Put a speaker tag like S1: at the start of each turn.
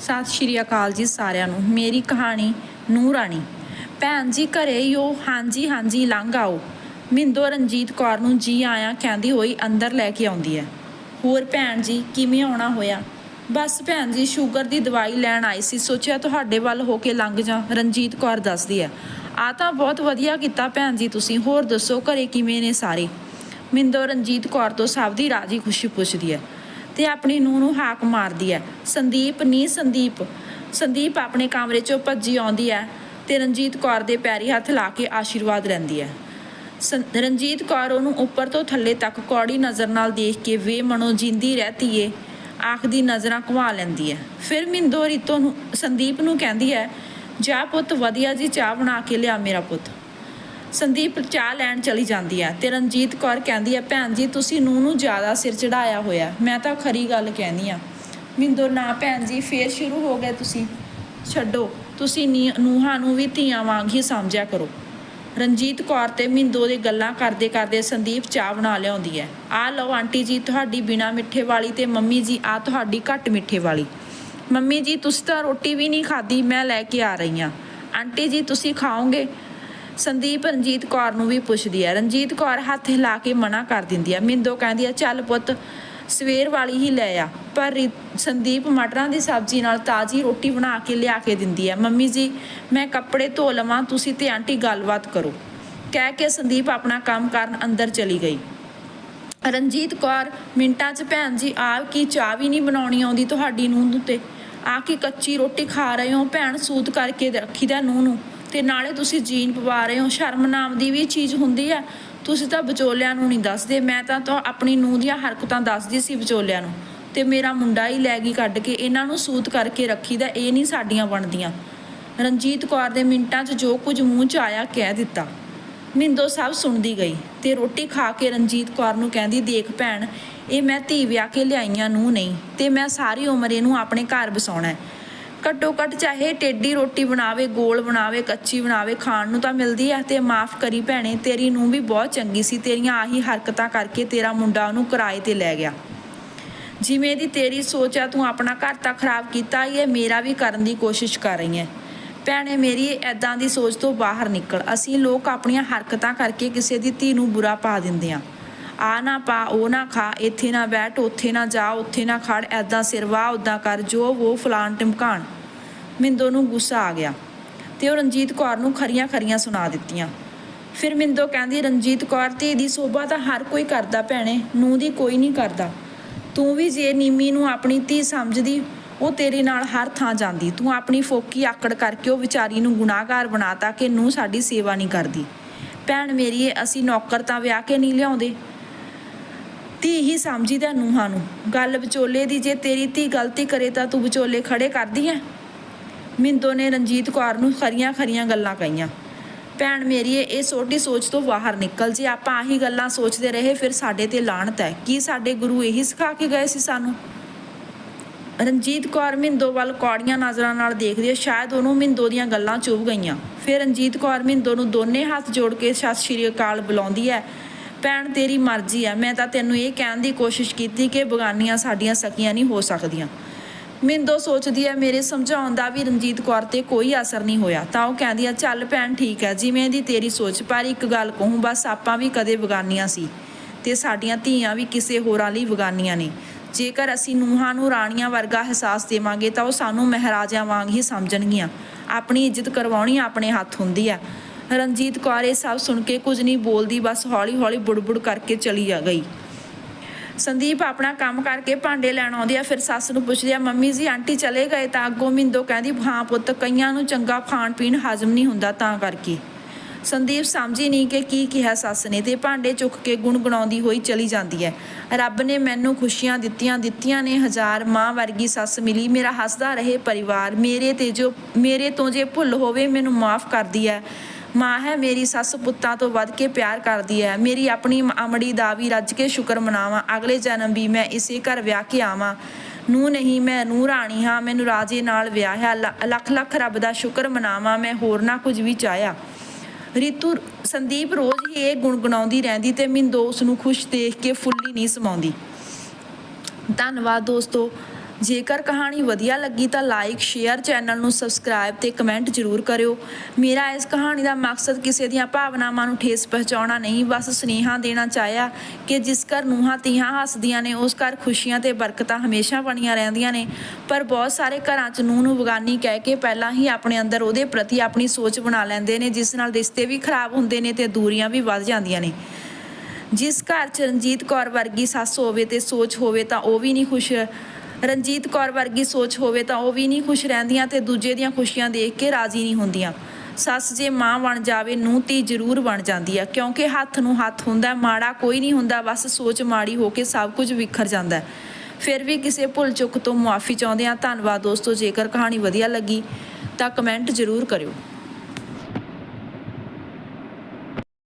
S1: ਸਤਿ ਸ਼੍ਰੀ ਅਕਾਲ ਜੀ ਸਾਰਿਆਂ ਨੂੰ। ਮੇਰੀ ਕਹਾਣੀ ਨੂਰ ਰਾਣੀ ਭੈਣ ਜੀ ਘਰੇ ਹੀ ਹੋ ਹਾਂਜੀ ਹਾਂਜੀ ਲੰਘ ਆਓ। ਮਿੰਦੋ ਰਣਜੀਤ ਕੌਰ ਨੂੰ ਜੀ ਆਇਆ ਕਹਿੰਦੀ ਹੋਈ ਅੰਦਰ ਲੈ ਕੇ ਆਉਂਦੀ ਹੈ। ਹੋਰ ਭੈਣ ਜੀ, ਕਿਵੇਂ ਆਉਣਾ ਹੋਇਆ? ਬਸ ਭੈਣ ਜੀ, ਸ਼ੂਗਰ ਦੀ ਦਵਾਈ ਲੈਣ ਆਈ ਸੀ। ਸੋਚਿਆ ਤੁਹਾਡੇ ਵੱਲ ਹੋ ਕੇ ਲੰਘ ਜਾ, ਰਣਜੀਤ ਕੌਰ ਦੱਸਦੀ ਹੈ। ਆ ਤਾਂ ਬਹੁਤ ਵਧੀਆ ਕੀਤਾ ਭੈਣ ਜੀ ਤੁਸੀਂ। ਹੋਰ ਦੱਸੋ ਘਰੇ ਕਿਵੇਂ ਨੇ ਸਾਰੇ? ਮਿੰਦੋ ਰਣਜੀਤ ਕੌਰ ਤੋਂ ਸਭ ਦੀ ਰਾਜੀ ਖੁਸ਼ੀ ਪੁੱਛਦੀ ਹੈ। ਤੇ ਆਪਣੀ ਨੂੰਹ ਨੂੰ ਹਾਕ ਮਾਰਦੀ ਹੈ ਸੰਦੀਪ, ਨੀ ਸੰਦੀਪ ਸੰਦੀਪ ਆਪਣੇ ਕਮਰੇ ਚੋਂ ਭੱਜੀ ਆਉਂਦੀ ਹੈ ਤੇ ਰਣਜੀਤ ਕੌਰ ਦੇ ਪੈਰੀ ਹੱਥ ਲਾ ਕੇ ਆਸ਼ੀਰਵਾਦ ਲੈਂਦੀ ਹੈ ਸੰ- ਰਣਜੀਤ ਕੌਰ ਉਹਨੂੰ ਉੱਪਰ ਤੋਂ ਥੱਲੇ ਤੱਕ ਕੌੜੀ ਨਜ਼ਰ ਨਾਲ ਦੇਖ ਕੇ ਵੇ ਮਨੋ ਜਿੰਦੀ ਰਹਤੀ ਏ ਆਖਦੀ ਨਜ਼ਰਾਂ ਘੁਮਾ ਲੈਂਦੀ ਹੈ ਫਿਰ ਮਿੰਦੋ ਰੀਤੋ ਨੂੰ, ਸੰਦੀਪ ਨੂੰ ਕਹਿੰਦੀ ਹੈ ਜਾ ਪੁੱਤ, ਵਧੀਆ ਜੀ ਚਾਹ ਬਣਾ ਕੇ ਲਿਆ ਮੇਰਾ ਪੁੱਤ। ਸੰਦੀਪ ਚਾਹ ਲੈਣ ਚਲੀ ਜਾਂਦੀ ਹੈ ਤੇ ਰਣਜੀਤ ਕੌਰ ਕਹਿੰਦੀ ਹੈ ਭੈਣ ਜੀ, ਤੁਸੀਂ ਨੂੰ ਨੂੰ ਜ਼ਿਆਦਾ ਸਿਰ ਚੜਾਇਆ ਹੋਇਆ। ਮੈਂ ਤਾਂ ਖਰੀ ਗੱਲ ਕਹਿੰਦੀ ਆ। ਮਿੰਦੋ, ਨਾ ਭੈਣ ਜੀ, ਫੇਰ ਸ਼ੁਰੂ ਹੋ ਗਏ ਤੁਸੀਂ। ਛੱਡੋ, ਤੁਸੀਂ ਨੀ- ਨੂੰਹਾਂ ਨੂੰ ਵੀ ਧੀਆਂ ਵਾਂਗ ਹੀ ਸਮਝਿਆ ਕਰੋ। ਰਣਜੀਤ ਕੌਰ ਤੇ ਮਿੰਦੋ ਦੇ ਗੱਲਾਂ ਕਰਦੇ ਕਰਦੇ ਸੰਦੀਪ ਚਾਹ ਬਣਾ ਲਿਆਉਂਦੀ ਹੈ। ਆ ਲਓ ਆਂਟੀ ਜੀ, ਤੁਹਾਡੀ ਬਿਨਾ ਮਿੱਠੇ ਵਾਲੀ ਤੇ ਮੰਮੀ ਜੀ, ਆ ਤੁਹਾਡੀ ਘੱਟ ਮਿੱਠੇ ਵਾਲੀ। ਮੰਮੀ ਜੀ, ਤੁਸੀਂ ਤਾਂ ਰੋਟੀ ਵੀ ਨਹੀਂ ਖਾਧੀ, ਮੈਂ ਲੈ ਕੇ ਆ ਰਹੀ ਹਾਂ। ਆਂਟੀ ਜੀ, ਤੁਸੀਂ ਖਾਓਗੇ? ਸੰਦੀਪ ਰਣਜੀਤ ਕੌਰ ਨੂੰ ਵੀ ਪੁੱਛਦੀ ਹੈ। ਰਣਜੀਤ ਕੌਰ ਹੱਥ ਹਿਲਾ ਕੇ ਮਨਾ ਕਰ ਦਿੰਦੀ ਹੈ। ਮਿੰਦੋ ਕਹਿੰਦੀ ਹੈ, ਚੱਲ ਪੁੱਤ, ਸਵੇਰ ਵਾਲੀ ਹੀ ਲੈ ਆ। ਪਰ ਸੰਦੀਪ ਮਟਰਾਂ ਦੀ ਸਬਜ਼ੀ ਨਾਲ ਤਾਜ਼ੀ ਰੋਟੀ ਬਣਾ ਕੇ ਲਿਆ ਕੇ ਦਿੰਦੀ ਹੈ। ਮੰਮੀ ਜੀ, ਮੈਂ ਕੱਪੜੇ ਧੋ ਲਵਾਂ, ਤੁਸੀਂ ਤੇ ਆਂਟੀ ਗੱਲਬਾਤ ਕਰੋ। ਕਹਿ ਕੇ ਸੰਦੀਪ ਆਪਣਾ ਕੰਮ ਕਰਨ ਅੰਦਰ ਚਲੀ ਗਈ। ਰਣਜੀਤ ਕੌਰ, ਮਿੰਟਾਂ 'ਚ ਭੈਣ ਜੀ, ਆਪ ਕੀ ਚਾਹ ਵੀ ਨਹੀਂ ਬਣਾਉਣੀ ਆਉਂਦੀ ਤੁਹਾਡੀ ਨੂੰਹ ਨੂੰ ਤੇ? ਆ ਕੇ ਕੱਚੀ ਰੋਟੀ ਖਾ ਰਹੇ ਹੋ, ਭੈਣ ਸੂਤ ਕਰਕੇ ਰੱਖੀਦਾ ਨੂੰਹ ਨੂੰ। ਤੇ ਨਾਲੇ ਤੁਸੀਂ ਜੀਨ ਪਵਾ ਰਹੇ ਹੋ, ਸ਼ਰਮ ਨਾਮ ਦੀ ਵੀ ਚੀਜ਼ ਹੁੰਦੀ ਆ। ਤੁਸੀਂ ਤਾਂ ਵਿਚੋਲਿਆਂ ਨੂੰ ਨਹੀਂ ਦੱਸਦੇ। ਮੈਂ ਤਾਂ ਤਾਂ ਆਪਣੀ ਨੂੰਹ ਦੀਆਂ ਹਰਕਤਾਂ ਦੱਸਦੀ ਸੀ ਵਿਚੋਲਿਆਂ ਨੂੰ। ਤੇ ਮੇਰਾ ਮੁੰਡਾ ਹੀ ਲੈ ਗਈ ਕੱਢ ਕੇ, ਇਹਨਾਂ ਨੂੰ ਸੂਤ ਕਰਕੇ ਰੱਖੀਦਾ, ਇਹ ਨਹੀਂ ਸਾਡੀਆਂ ਬਣਦੀਆਂ। ਰਣਜੀਤ ਕੌਰ ਦੇ ਮਿੰਟਾਂ 'ਚ ਜੋ ਕੁਝ ਮੂੰਹ 'ਚ ਆਇਆ, ਕਹਿ ਦਿੱਤਾ। ਮਿੰਦੋ ਸਭ ਸੁਣਦੀ ਗਈ ਤੇ ਰੋਟੀ ਖਾ ਕੇ ਰਣਜੀਤ ਕੌਰ ਨੂੰ ਕਹਿੰਦੀ, ਦੇਖ ਭੈਣ, ਇਹ ਮੈਂ ਧੀ ਵਿਆਹ ਕੇ ਲਿਆਈਆਂ ਨੂੰ ਨਹੀਂ, ਤੇ ਮੈਂ ਸਾਰੀ ਉਮਰ ਇਹਨੂੰ ਆਪਣੇ ਘਰ ਬਸਾਉਣਾ ਹੈ। ਘੱਟੋ ਘੱਟ ਚਾਹੇ ਟੇਢੀ ਰੋਟੀ ਬਣਾਵੇ, ਗੋਲ ਬਣਾਵੇ, ਕੱਚੀ ਬਣਾਵੇ, ਖਾਣ ਨੂੰ ਤਾਂ ਮਿਲਦੀ ਹੈ ਤੇ ਮਾਫ ਕਰੀ ਭੈਣੇ, ਤੇਰੀ ਨੂੰ ਵੀ ਬਹੁਤ ਚੰਗੀ ਸੀ, ਤੇਰੀਆਂ ਆਹੀ ਹਰਕਤਾਂ ਕਰਕੇ ਤੇਰਾ ਮੁੰਡਾ ਉਹਨੂੰ ਕਿਰਾਏ ਤੇ ਲੈ ਗਿਆ। ਜਿਵੇਂ ਦੀ ਤੇਰੀ ਸੋਚ ਆ ਤੂੰ ਆਪਣਾ ਘਰ ਤਾਂ ਖਰਾਬ ਕੀਤਾ ਹੀ ਮੇਰਾ ਵੀ ਕਰਨ ਦੀ ਕੋਸ਼ਿਸ਼ ਕਰ ਰਹੀ ਹੈ ਭੈਣੇ, ਮੇਰੀ ਐਦਾਂ ਦੀ ਸੋਚ ਤੋਂ ਬਾਹਰ ਨਿਕਲ, ਅਸੀਂ ਲੋਕ ਆਪਣੀਆਂ ਹਰਕਤਾਂ ਕਰਕੇ ਕਿਸੇ ਦੀ ਧੀ ਨੂੰ ਬੁਰਾ ਪਾ ਦਿੰਦੇ ਆ। ਆ ਨਾ ਪਾ, ਉਹ ਨਾ ਖਾ, ਇੱਥੇ ਨਾ ਬੈਠ, ਉੱਥੇ ਨਾ ਜਾ, ਉੱਥੇ ਨਾ ਖੜ ਐਦਾਂ ਸਿਰਵਾ ਉਦਾਂ ਕਰ, ਜੋ ਉਹ ਫਲਾਣ ਟਮਕਾਣ। ਮਿੰਦੋ ਨੂੰ ਗੁੱਸਾ ਆ ਗਿਆ ਤੇ ਉਹ ਰਣਜੀਤ ਕੌਰ ਨੂੰ ਖਰੀਆਂ ਖਰੀਆਂ ਸੁਣਾ ਦਿੱਤੀਆਂ। ਫਿਰ ਮਿੰਦੋ ਕਹਿੰਦੀ, ਰਣਜੀਤ ਕੌਰ, ਧੀ ਦੀ ਸੋਭਾ ਤਾਂ ਹਰ ਕੋਈ ਕਰਦਾ ਭੈਣੇ ਨੂੰ ਦੀ ਕੋਈ ਨਹੀਂ ਕਰਦਾ। ਤੂੰ ਵੀ ਜੇ ਨੀਮੀ ਨੂੰ ਆਪਣੀ ਧੀ ਸਮਝਦੀ, ਉਹ ਤੇਰੇ ਨਾਲ ਹਰ ਥਾਂ ਜਾਂਦੀ। ਤੂੰ ਆਪਣੀ ਫੋਕੀ ਆਕੜ ਕਰਕੇ ਉਹ ਵਿਚਾਰੀ ਨੂੰ ਗੁਨਾਹਗਾਰ ਬਣਾਤਾ ਕਿ ਨੂੰ ਸਾਡੀ ਸੇਵਾ ਨਹੀਂ ਕਰਦੀ। ਭੈਣ ਮੇਰੀਏ, ਅਸੀਂ ਨੌਕਰ ਤਾਂ ਵਿਆਹ ਕੇ ਨਹੀਂ ਲਿਆਉਂਦੇ। ਧੀ ਹੀ ਸਮਝੀਦਾ ਨੂੰਹਾਂ ਨੂੰ। ਗੱਲ ਵਿਚੋਲੇ ਦੀ, ਜੇ ਤੇਰੀ ਧੀ ਗਲਤੀ ਕਰੇ ਤਾਂ ਤੂੰ ਵਿਚੋਲੇ ਖੜੇ ਕਰਦੀ ਐ ਮਿੰਦੋ ਨੇ ਰਣਜੀਤ ਕੌਰ ਨੂੰ ਖਰੀਆਂ ਖਰੀਆਂ ਗੱਲਾਂ ਕਹੀਆਂ। ਭੈਣ ਮੇਰੀਏ ਇਹ ਛੋਟੀ ਸੋਚ ਤੋਂ ਬਾਹਰ ਨਿਕਲ ਜੇ। ਆਪਾਂ ਆਹੀ ਗੱਲਾਂ ਸੋਚਦੇ ਰਹੇ, ਫਿਰ ਸਾਡੇ ਤੇ ਲਾਹਣਤ ਹੈ। ਕੀ ਸਾਡੇ ਗੁਰੂ ਇਹੀ ਸਿਖਾ ਕੇ ਗਏ ਸੀ ਸਾਨੂੰ? ਰਣਜੀਤ ਕੌਰ ਮਿੰਦੋ ਵੱਲ ਕੌੜੀਆਂ ਨਜ਼ਰਾਂ ਨਾਲ ਦੇਖਦੀ ਹੈ। ਸ਼ਾਇਦ ਉਹਨੂੰ ਮਿੰਦੋ ਦੀਆਂ ਗੱਲਾਂ ਚੁੱਭ ਗਈਆਂ। ਫਿਰ ਰਣਜੀਤ ਕੌਰ ਮਿੰਦੋ ਨੂੰ ਦੋਨੇ ਹੱਥ ਜੋੜ ਕੇ ਸਤਿ ਸ਼੍ਰੀ ਅਕਾਲ ਬੁਲਾਉਂਦੀ ਹੈ। ਭੈਣ, ਤੇਰੀ ਮਰਜ਼ੀ ਹੈ ਮੈਂ ਤਾਂ ਤੈਨੂੰ ਇਹ ਕਹਿਣ ਦੀ ਕੋਸ਼ਿਸ਼ ਕੀਤੀ ਕਿ ਬਗਾਨੀਆਂ ਸਾਡੀਆਂ ਸਕੀਆਂ ਨਹੀਂ ਹੋ ਸਕਦੀਆਂ। ਮਿੰਦੋ ਸੋਚਦੀ ਹੈ ਮੇਰੇ ਸਮਝਾਉਣ ਦਾ ਵੀ ਰਣਜੀਤ ਕੌਰ ਤੇ ਕੋਈ ਅਸਰ ਨਹੀਂ ਹੋਇਆ। ਤਾਂ ਉਹ ਕਹਿੰਦੀ ਹੈ ਚੱਲ ਭੈਣ, ਠੀਕ ਹੈ ਜਿਵੇਂ ਦੀ ਤੇਰੀ ਸੋਚ, ਪਰ ਇੱਕ ਗੱਲ ਕਹੂੰ, ਬਸ ਆਪਾਂ ਵੀ ਕਦੇ ਬਗਾਨੀਆਂ ਸੀ ਤੇ ਸਾਡੀਆਂ ਧੀਆਂ ਵੀ ਕਿਸੇ ਹੋਰਾਂ ਲਈ ਬਗਾਨੀਆਂ ਨੇ। ਜੇਕਰ ਅਸੀਂ ਨੂਹਾਂ ਨੂੰ ਰਾਣੀਆਂ ਵਰਗਾ ਅਹਿਸਾਸ ਦੇਵਾਂਗੇ, ਤਾਂ ਉਹ ਸਾਨੂੰ ਮਹਾਰਾਜਿਆਂ ਵਾਂਗ ਹੀ ਸਮਝਣਗੀਆਂ। ਆਪਣੀ ਇੱਜ਼ਤ ਕਰਵਾਉਣੀ ਆਪਣੇ ਹੱਥ ਹੁੰਦੀ ਹੈ ਰਣਜੀਤ ਕੌਰ ਇਹ ਸਭ ਸੁਣ ਕੇ ਕੁਝ ਨਹੀਂ ਬੋਲਦੀ, ਬਸ ਹੌਲੀ-ਹੌਲੀ ਬੁੜਬੁੜ ਕਰਕੇ ਚਲੀ ਆ ਗਈ। ਸੰਦੀਪ ਆਪਣਾ ਕੰਮ ਕਰਕੇ ਭਾਂਡੇ ਲੈਣ ਆਉਂਦੀ ਆ, ਫਿਰ ਸੱਸ ਨੂੰ ਪੁੱਛਦੀ ਆ, ਮੰਮੀ ਜੀ, ਆਂਟੀ ਚਲੇ ਗਏ ਤਾਂ ਅੱਗੋਂ ਮਿੰਦੋ ਕਹਿੰਦੀ, ਹਾਂ ਪੁੱਤ, ਕਈਆਂ ਨੂੰ ਚੰਗਾ ਖਾਣ ਪੀਣ ਹਜਮ ਨਹੀਂ ਹੁੰਦਾ ਤਾਂ ਕਰਕੇ। ਸੰਦੀਪ ਸਮਝੀ ਨਹੀਂ ਕਿ ਕੀ ਕਿਹਾ ਸੱਸ ਨੇ ਤੇ ਭਾਂਡੇ ਚੁੱਕ ਕੇ ਗੁਣਗੁਣਾਉਂਦੀ ਹੋਈ ਚਲੀ ਜਾਂਦੀ ਹੈ। ਰੱਬ ਨੇ ਮੈਨੂੰ ਖੁਸ਼ੀਆਂ ਦਿੱਤੀਆਂ ਦਿੱਤੀਆਂ ਨੇ ਹਜ਼ਾਰ ਮਾਂ ਵਰਗੀ ਸੱਸ ਮਿਲੀ, ਮੇਰਾ ਹੱਸਦਾ ਰਹੇ ਪਰਿਵਾਰ, ਮੇਰੇ ਤੇ ਜੋ, ਮੇਰੇ ਤੋਂ ਜੇ ਭੁੱਲ ਹੋਵੇ ਮੈਨੂੰ ਮਾਫ ਕਰਦੀ ਹੈ। ਮਾਂ ਹੈ, ਮੇਰੀ ਸੱਸ ਪੁੱਤਾਂ ਤੋਂ ਵੱਧ ਕੇ ਪਿਆਰ ਕਰਦੀ ਹੈ। ਮੇਰੀ ਆਪਣੀ ਅਮੜੀ ਦਾ ਵੀ ਰੱਜ ਕੇ ਸ਼ੁਕਰ ਮਨਾਵਾਂ। ਅਗਲੇ ਜਨਮ ਵੀ ਮੈਂ ਇਸੇ ਘਰ ਵਿਆਹ ਕੇ ਆਵਾਂ। ਨੂੰ ਨਹੀਂ, ਮੈਂ ਨੂੰ ਰਾਣੀ ਹਾਂ। ਮੈਨੂੰ ਰਾਜੇ ਨਾਲ ਵਿਆਹ ਹੈ ਲੱਖ ਲੱਖ ਰੱਬ ਦਾ ਸ਼ੁਕਰ ਮਨਾਵਾਂ। ਮੈਂ ਹੋਰ ਨਾ ਕੁਝ ਵੀ ਚਾਹਿਆ। ਰਿਤੂ, ਸੰਦੀਪ ਰੋਜ਼ ਹੀ ਇਹ ਗੁਣਗੁਣਾਉਂਦੀ ਰਹਿੰਦੀ ਤੇ ਮਿੰਦੋ ਉਸ ਨੂੰ ਖੁਸ਼ ਦੇਖ ਕੇ ਫੁੱਲੀ ਨਹੀਂ ਸਮਾਉਂਦੀ। ਧੰਨਵਾਦ ਦੋਸਤੋ। ਜੇਕਰ ਕਹਾਣੀ ਵਧੀਆ ਲੱਗੀ ਤਾਂ ਲਾਈਕ ਸ਼ੇਅਰ ਚੈਨਲ ਨੂੰ ਸਬਸਕ੍ਰਾਈਬ ਤੇ ਕਮੈਂਟ ਜ਼ਰੂਰ ਕਰਿਓ। ਮੇਰਾ ਇਸ ਕਹਾਣੀ ਦਾ ਮਕਸਦ ਕਿਸੇ ਦੀਆਂ ਭਾਵਨਾਵਾਂ ਨੂੰ ਠੇਸ ਪਹੁੰਚਾਉਣਾ ਨਹੀਂ, ਬਸ ਸੁਨੇਹਾ ਦੇਣਾ ਚਾਹਿਆ ਕਿ ਜਿਸ ਘਰ ਨੂੰਹਾਂ ਤੀਹਾਂ ਹੱਸਦੀਆਂ ਨੇ, ਉਸ ਘਰ ਖੁਸ਼ੀਆਂ ਤੇ ਬਰਕਤਾਂ ਹਮੇਸ਼ਾ ਬਣੀਆਂ ਰਹਿੰਦੀਆਂ ਨੇ। ਪਰ ਬਹੁਤ ਸਾਰੇ ਘਰਾਂ 'ਚ ਨੂੰਹ ਨੂੰ ਬਗਾਨੀ ਕਹਿ ਕੇ ਪਹਿਲਾਂ ਹੀ ਆਪਣੇ ਅੰਦਰ ਉਹਦੇ ਪ੍ਰਤੀ ਆਪਣੀ ਸੋਚ ਬਣਾ ਲੈਂਦੇ ਨੇ, ਜਿਸ ਨਾਲ ਰਿਸ਼ਤੇ ਵੀ ਖਰਾਬ ਹੁੰਦੇ ਨੇ ਤੇ ਦੂਰੀਆਂ ਵੀ ਵੱਧ ਜਾਂਦੀਆਂ ਨੇ। ਜਿਸ ਘਰ 'ਚ ਰਣਜੀਤ ਕੌਰ ਵਰਗੀ ਸੱਸ ਹੋਵੇ ਤੇ ਸੋਚ ਹੋਵੇ ਤਾਂ ਉਹ ਵੀ ਨਹੀਂ ਖੁਸ਼। ਰਣਜੀਤ ਕੌਰ ਵਰਗੀ ਸੋਚ ਹੋਵੇ ਤਾਂ ਉਹ ਵੀ ਨਹੀਂ ਖੁਸ਼ ਰਹਿੰਦੀਆਂ ਤੇ ਦੂਜੇ ਦੀਆਂ ਖੁਸ਼ੀਆਂ ਦੇਖ ਕੇ ਰਾਜ਼ੀ ਨਹੀਂ ਹੁੰਦੀਆਂ। ਸੱਸ ਜੇ ਮਾਂ ਬਣ ਜਾਵੇ ਨੂੰ ਧੀ ਜ਼ਰੂਰ ਬਣ ਜਾਂਦੀ ਆ, ਕਿਉਂਕਿ ਹੱਥ ਨੂੰ ਹੱਥ ਹੁੰਦਾ, ਮਾੜਾ ਕੋਈ ਨਹੀਂ ਹੁੰਦਾ, ਬਸ ਸੋਚ ਮਾੜੀ ਹੋ ਕੇ ਸਭ ਕੁਝ ਵਿਖਰ ਜਾਂਦਾ ਫਿਰ ਵੀ ਕਿਸੇ ਭੁੱਲ ਚੁੱਕ ਤੋਂ ਮੁਆਫੀ ਚਾਹੁੰਦੇ ਆ ਧੰਨਵਾਦ ਦੋਸਤੋ, ਜੇਕਰ ਕਹਾਣੀ ਵਧੀਆ ਲੱਗੀ ਤਾਂ ਕਮੈਂਟ ਜ਼ਰੂਰ ਕਰਿਓ।